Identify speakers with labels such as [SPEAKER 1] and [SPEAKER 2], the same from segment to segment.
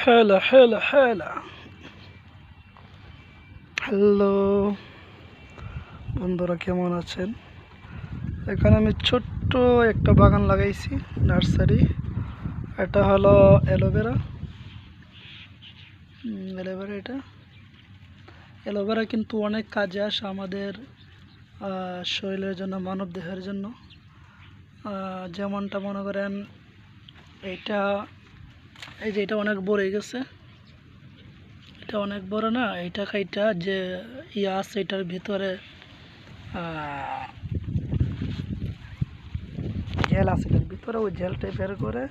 [SPEAKER 1] Hello hello hello hello বন্ধুরা, কেমন আছেন? এখানে আমি ছোট্ট একটা বাগান লাগাইছি, নার্সারি। এটা হলো অ্যালোভেরা। অ্যালোভেরা এটা। অ্যালোভেরা কিন্তু অনেক কাজে আসে আমাদের শরীরের জন্য, মানব দেহের জন্য। যেমনটা মনে করেন এইটা এই যে এটা অনেক বড় হয়ে গেছে। এটা অনেক বড় না এইটা খাইটা যে ইয়া আছে, এটার ভিতরে জেল আছে, এটার ভিতরে ওই জেলটাই বের করে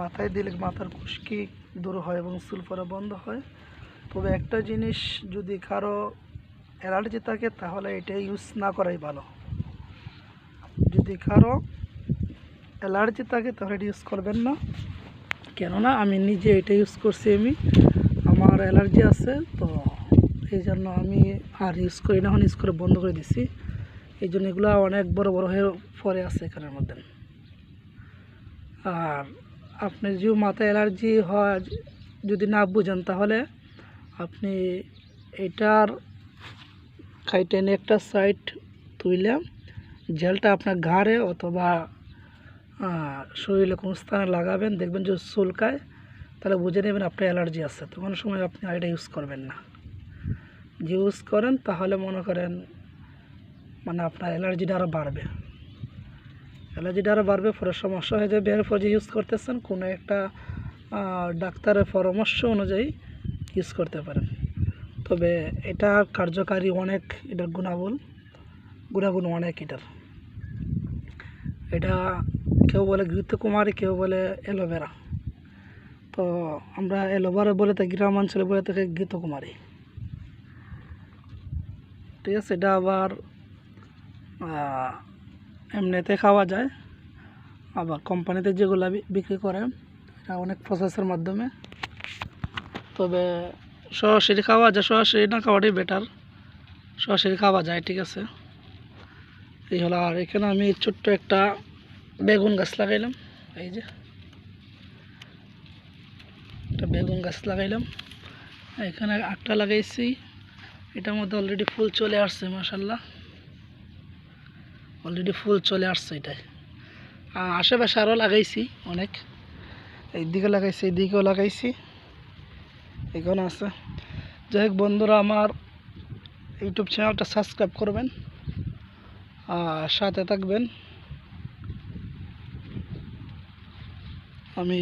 [SPEAKER 1] মাথায় দিলে মাথার খুশকি দূর হয় এবং চুল বন্ধ হয়। তবে একটা জিনিস যদি কারও অ্যালার্জি থাকে, তাহলে এটা ইউজ না করাই ভালো। যদি কারও অ্যালার্জি থাকে, তাহলে এটা ইউজ করবেন না। কেননা আমি নিজে এটা ইউজ করছি আমি। আমার অ্যালার্জি আছে, তো এই জন্য আমি আর ইউজ করি না, এখন ইউজ করে বন্ধ করে দিছি। এই জন্য এগুলো অনেক বড় বড় হয়ে পরে আছে এখানের মধ্যে। আর আপনি যদি মাথায় অ্যালার্জি হয়, যদি না বুঝেন তাহলে আপনি এটার খাইতে এনে একটা সাইড তুইলে, জেলটা আপনার ঘাড়ে অথবা শরীরে কোনো স্থানে লাগাবেন, দেখবেন যে চুলকায়, তাহলে বুঝে নেবেন আপনার অ্যালার্জি আছে। তো কোনো সময় আপনি আর এটা ইউজ করবেন না। ইউজ করেন, তাহলে মনে করেন মানে আপনার অ্যালার্জিটা আরও বাড়বে। অ্যালার্জিটা আরও বাড়বে, পরে সমস্যা হয়ে যাবে। এরপর যে ইউজ করতেছেন, কোনো একটা ডাক্তারের পরামর্শ অনুযায়ী ইউজ করতে পারেন। তবে এটা কার্যকারী অনেক, এটার গুণাগুণ গুণাগুণ অনেক এটার। এটা কেউ বলে ঘৃতকুমারী কেউ বলে অ্যালোভেরা তো আমরা অ্যালোভেরা বলে থাকি গ্রাম অঞ্চলে বলে থাকি ঘৃতকুমারী ঠিক আছে, এটা আবার এমনিতে খাওয়া যায়। আবার কোম্পানিতে যেগুলো বিক্রি করে, এটা অনেক প্রসেসের মাধ্যমে। তবে সরাসরি খাওয়া যায়, সরাসরি না খাওয়াটাই বেটার সরাসরি খাওয়া যায়, ঠিক আছে। এই হলো, আর এখানে আমি ছোট্ট একটা বেগুন গাছ লাগাইলাম, এই যে। একটা বেগুন গাছ লাগাইলাম। এখানে আটটা লাগাইছি। এটার মধ্যে অলরেডি ফুল চলে আসছে মাসাল্লাহ অলরেডি ফুল চলে আসছে এটাই আশেপাশে আরও লাগাইছি অনেক। এইদিকে লাগাইছি, এইদিকেও লাগাইছি। এখানে আছে। যাই হোক বন্ধুরা, আমার ইউটিউব চ্যানেলটা সাবস্ক্রাইব করবেন। আর সাথে থাকবেন। আমি